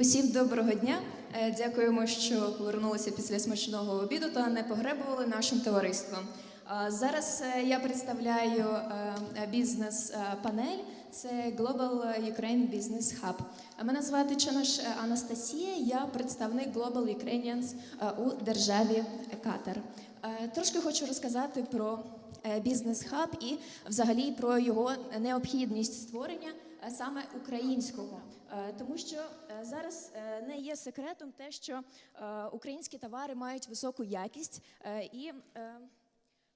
Усім доброго дня. Е, Дякуємо, що повернулися після смачного обіду та не погребували нашим товариством. Зараз е, я представляю е, бізнес-панель. Це Global Ukraine Business Hub. Мене звати Чонош е, Анастасія. Я представник Global Ukrainians у державі Катар. Трошки хочу розказати про е, бізнес-хаб і взагалі про його необхідність створення саме українського. Е, Тому що е, зараз е, не є секретом те, що е, українські товари мають високу якість е, і.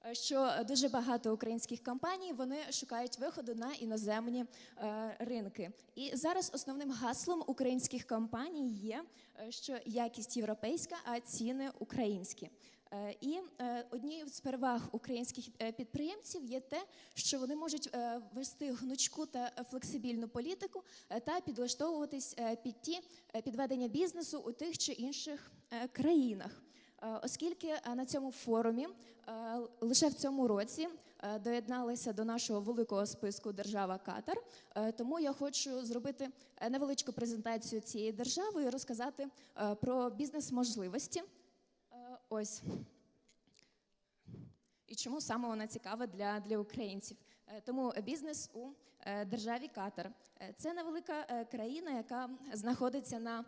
Е, що дуже багато українських компаній вони шукають виходу на іноземні е, ринки. І зараз основним гаслом українських компаній є, е, що якість європейська, а ціни українські. Е, І е, однією з переваг українських е, підприємців є те, що вони можуть е, вести гнучку та флексибільну політику е, та підлаштовуватись е, під ті е, підведення бізнесу у тих чи інших е, країнах. Е, Оскільки е, на цьому форумі е, лише в цьому році доєдналися до нашого великого списку держава Катар, тому я хочу зробити невеличку презентацію цієї держави і розказати про бізнес-можливості. Ось і чому саме вона цікава для, для українців. Тому бізнес у державі Катар це невелика країна, яка знаходиться на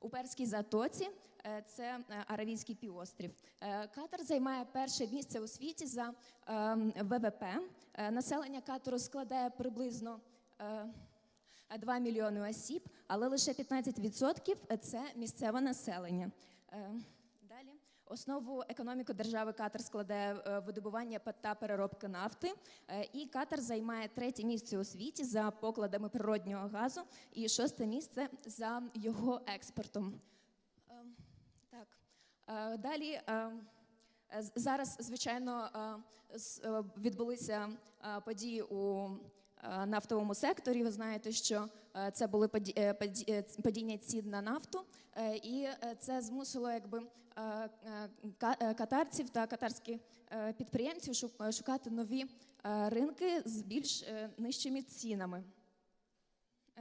у Перській затоці. Е, Це е, Аравійський півострів. Е, Катар займає перше місце у світі за е, ВВП. Населення Катару складає приблизно. е, 2 мільйони осіб, але лише 15% – це місцеве населення. Основу економіки держави Катар складає е, видобування та переробка нафти. Е, І Катар займає третє місце у світі за покладами природнього газу і шосте місце за його експортом. Е, Так. Е, Далі. Зараз, звичайно, відбулися події у нафтовому секторі. Ви знаєте, що е, це були е, е, падіння цін на нафту, е, і е, це змусило якби е, е, ка- е, катарців та катарських е, підприємців шу- е, шукати нові е, ринки з більш е, нижчими цінами.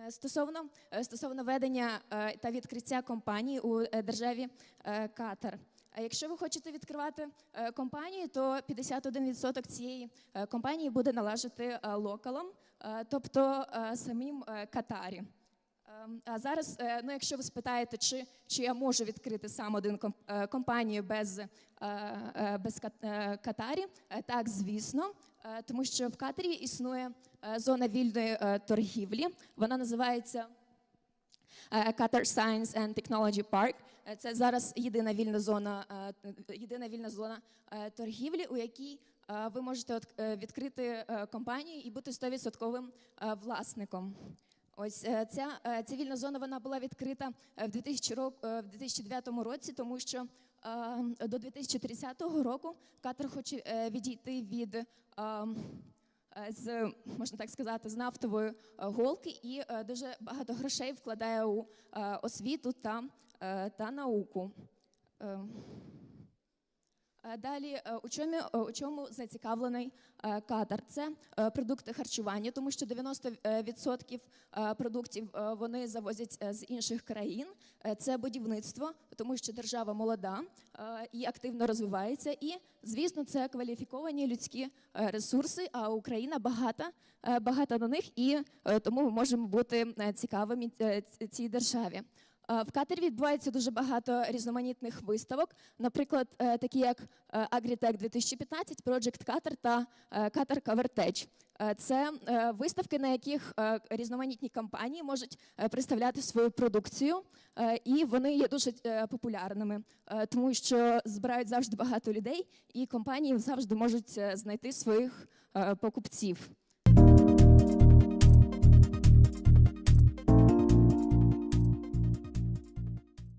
Е, Стосовно, е, стосовно ведення е, та відкриття компанії у е, державі е, Катар. Якщо ви хочете відкривати е, компанію, то 51% цієї е, компанії буде належати е, локалам, тобто самим Катарі. Ем, А зараз, ну якщо ви спитаєте, чи, чи я можу відкрити сам один компанію без, без Катарі, так, звісно, тому що в Катарі існує зона вільної торгівлі. Вона називається Qatar Science and Technology Park. Е, Це зараз єдина вільна зона, е, єдина вільна зона е, торгівлі, у якій ви можете відкрити компанію і бути 100% е, власником. Ось ця, ця вільна зона вона була відкрита в 2000 рок- е, в 2009 році, тому що до 2030 року Катар хоче відійти від з можна так сказати, з нафтової е, голки і е, дуже багато грошей вкладає у е, освіту та, е, та науку. Е, Далі, е, у чому, е, у чому зацікавлений Катар? Це продукти харчування, тому що 90% е, продуктів вони завозять з інших країн. Це будівництво, тому що держава молода і активно розвивається. І, звісно, це кваліфіковані людські ресурси. А Україна багата, багата на них, і тому ми можемо бути цікавими цій державі. Е, В Катері відбувається дуже багато різноманітних виставок, наприклад, е, такі як е, Agritech 2015, Project Qatar та Covertech. Е, Це виставки, на яких різноманітні компанії можуть представляти свою продукцію, і вони є дуже популярними, тому що збирають завжди багато людей, і компанії завжди можуть знайти своїх покупців.